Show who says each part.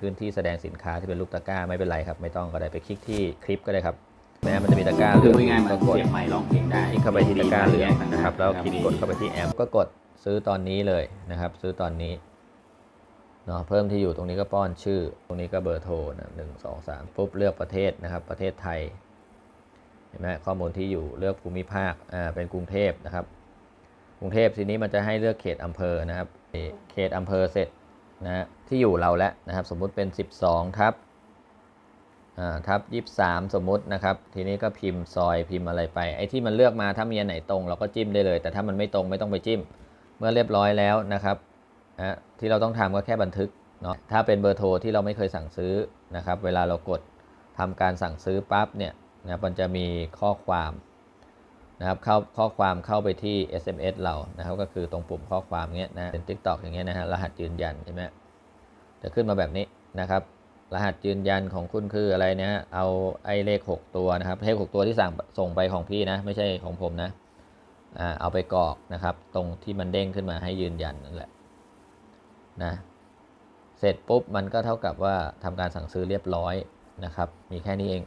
Speaker 1: พื้นที่แสดงสินค้าที่เป็นรูปตะกร้าไม่เป็นไรครับ ไม่ต้องก็ได้ไปคลิกที่คลิปก็ได้ครับแม้มันจะมีตะกร้าเหลื
Speaker 2: คือ
Speaker 1: อง
Speaker 2: ง่ายๆมัน
Speaker 1: ก็กด
Speaker 2: เสียบไมค์ร้องเพลงได้
Speaker 1: คลิกเข้าไปที่ตะกร้าเหลือง
Speaker 2: ดี
Speaker 1: นะครับแล้วคลิกกด
Speaker 2: ดี
Speaker 1: เข้าไปที่แอมก็กดซื้อตอนนี้เลยนะครับ ซื้อตอนนี้เนาะเพิ่มที่อยู่ตรงนี้ก็ป้อนชื่อ ตรงนี้ก็เบอร์โทรนะหนึ่งสองสามปุ๊บเลือกประเทศนะครับ ประเทศไทยเห็นไหมข้อมูลที่อยู่เลือกภูมิภาคอ่าเป็นกรุงเทพนะครับ กรุงเทพทีนี้มันจะให้เลือกเขตอำเภอนะครับ เขตอำเภอเสร็จ นะที่อยู่เราแล้วนะครับ สมมุติเป็น 12ทับทับ23สมมุตินะครับ ทีนี้ก็พิมพ์ซอยพิมพ์อะไรไป ไอ้ที่มันเลือกมาถ้ามีอันไหนตรงเราก็จิ้มได้เลย แต่ถ้ามันไม่ตรงไม่ต้องไปจิ้ม เมื่อเรียบร้อยแล้วนะครับนะที่เราต้องทำก็แค่บันทึกเนาะถ้าเป็นเบอร์โทรที่เราไม่เคยสั่งซื้อนะครับ เวลาเรากดทำการสั่งซื้อปั๊บเนี่ยนะมันจะมีข้อความ นะครับเข้าข้อความเข้าไปที่ SMS เรานะครับก็คือตรงปุ่มข้อความเงี้ยนะเป็น TikTok อย่างเงี้ยนะฮะรหัสยืนยันใช่ไหมจะขึ้นมาแบบนี้นะครับรหัสยืนยันของคุณคืออะไรเนี่ยฮะเอาไอ้เลข 6 ตัวนะครับเลข6ตัวที่สั่งส่งไปของพี่นะไม่ใช่ของผมนะอ่าเอาไปกรอกนะครับ ตรงที่มันเด้งขึ้นมาให้ยืนยันนั่นแหละนะเสร็จปุ๊บมันก็เท่ากับว่าทำการสั่งซื้อเรียบร้อยนะครับ มีแค่นี้เอง